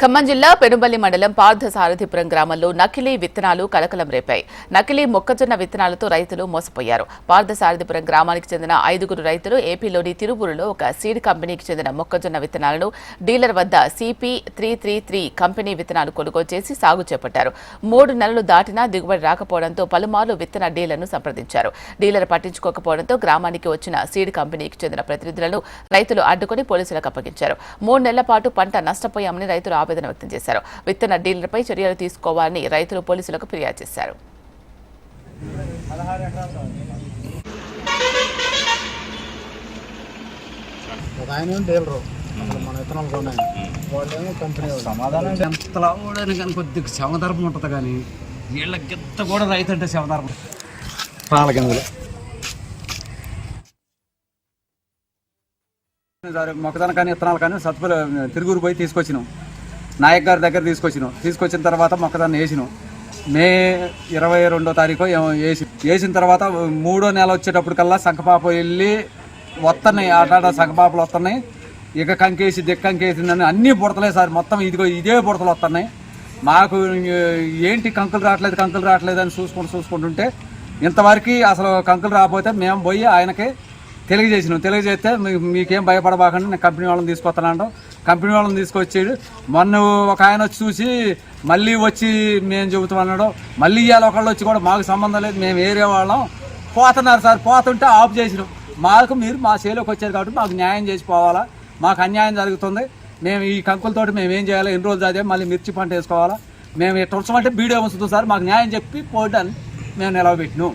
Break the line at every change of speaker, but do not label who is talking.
ఖమ్మం జిల్లా పెనుబల్లి మండలం పార్థసారథిపురం గ్రామంలో నకిలీ విత్తనాలు కలకలం రేపాయి. నకిలీ మొక్కజొన్న విత్తనాలతో రైతులు మోసపోయారు. పార్థసారథిపురం గ్రామానికి చెందిన ఐదుగురు రైతులు ఏపీలోని తిరువురులో ఒక సీడ్ కంపెనీకి చెందిన మొక్కజొన్న విత్తనాలను డీలర్ వద్ద C P three three three company విత్తనాలు కొనుగోలు చేసి సాగు చేపట్టారు. మూడు నెలలు దాటినా దిగుబడి రాకపోవడంతో పలుమార్లు విత్తన డీలర్ను సంప్రదించారు. డీలర్ పట్టించుకోకపోవడంతో గ్రామానికి వచ్చిన సీడ్ కంపెనీకి చెందిన ప్రతినిధులను రైతులు అడ్డుకుని పోలీసులకు అప్పగించారు. మూడు నెలల పాటు పంట నష్టపోయామని రైతులు ఆవేదన వ్యక్తం చేశారు. విత్తన డీలర్పై చర్యలు తీసుకోవాలని రైతులు పోలీసులకు ఫిర్యాదు చేశారు.
ఒక ఆయన ఏమో డీలరు? అసలు మన విత్తనాలు కొన్నాయి వాళ్ళేమో కంపెనీ వాళ్ళు.
సమాధానం కానీ కొద్దిగా శవదర్భం ఉంటుంది కానీ వీళ్ళకి ఎంత కూడా రైతు అంటే శవదర్భం
రాళ్ళ కిందలు
సరే మొక్కజొన్న కానీ విత్తనాలు కానీ సత్తుపల్లి తిరుగురు పోయి తీసుకొచ్చినాం. నాయక్ గారి దగ్గర తీసుకొచ్చినాం. తీసుకొచ్చిన తర్వాత మొక్కదాన్ని వేసినాం. మే ఇరవై రెండో తారీఖు వేసి వేసిన తర్వాత మూడో నెల వచ్చేటప్పటికల్లా సంకపాప వెళ్ళి వస్తున్నాయి ఆటాట సంకపాపలు వస్తున్నాయి ఇక కంకేసి దిక్కంకేసిందని అన్నీ బుడతలే సార్. మొత్తం ఇదిగో ఇదే బుడతలు వస్తున్నాయి మాకు ఏంటి కంకులు రావట్లేదు కంకులు రావట్లేదు అని చూసుకుంటూ చూసుకుంటుంటే ఇంతవరకు అసలు కంకులు రాకపోతే మేము పోయి ఆయనకి తెలియజేసినాం. తెలియజేస్తే మీ- మీకేం భయపడబాకండి. నేను కంపెనీ వాళ్ళని తీసుకొస్తానంటాం. కంపెనీ వాళ్ళని తీసుకొచ్చాడు. మొన్న ఒక ఆయన వచ్చి చూసి మళ్ళీ వచ్చి మేము చెబుతామన్నాడు. మళ్ళీ ఇవాళ ఒకళ్ళు వచ్చి కూడా మాకు సంబంధం లేదు. మేము ఏరే వాళ్ళం. పోతున్నారు సార్. పోతుంటే ఆఫ్ చేసినాం. మాకు మీరు మా చేలోకి వచ్చారు కాబట్టి మాకు న్యాయం చేసి పోవాలా? మాకు అన్యాయం జరుగుతుంది. మేము ఈ కంకులతోటి మేము ఏం చేయాలి? ఎన్ని రోజులు చదివా? మళ్ళీ మిర్చి పంట వేసుకోవాలా? మేము ఇట్లా వచ్చామంటే బీడియో వస్తుంది సార్ మాకు న్యాయం చెప్పి పోవడానికి మేము నిలవబెట్టినాం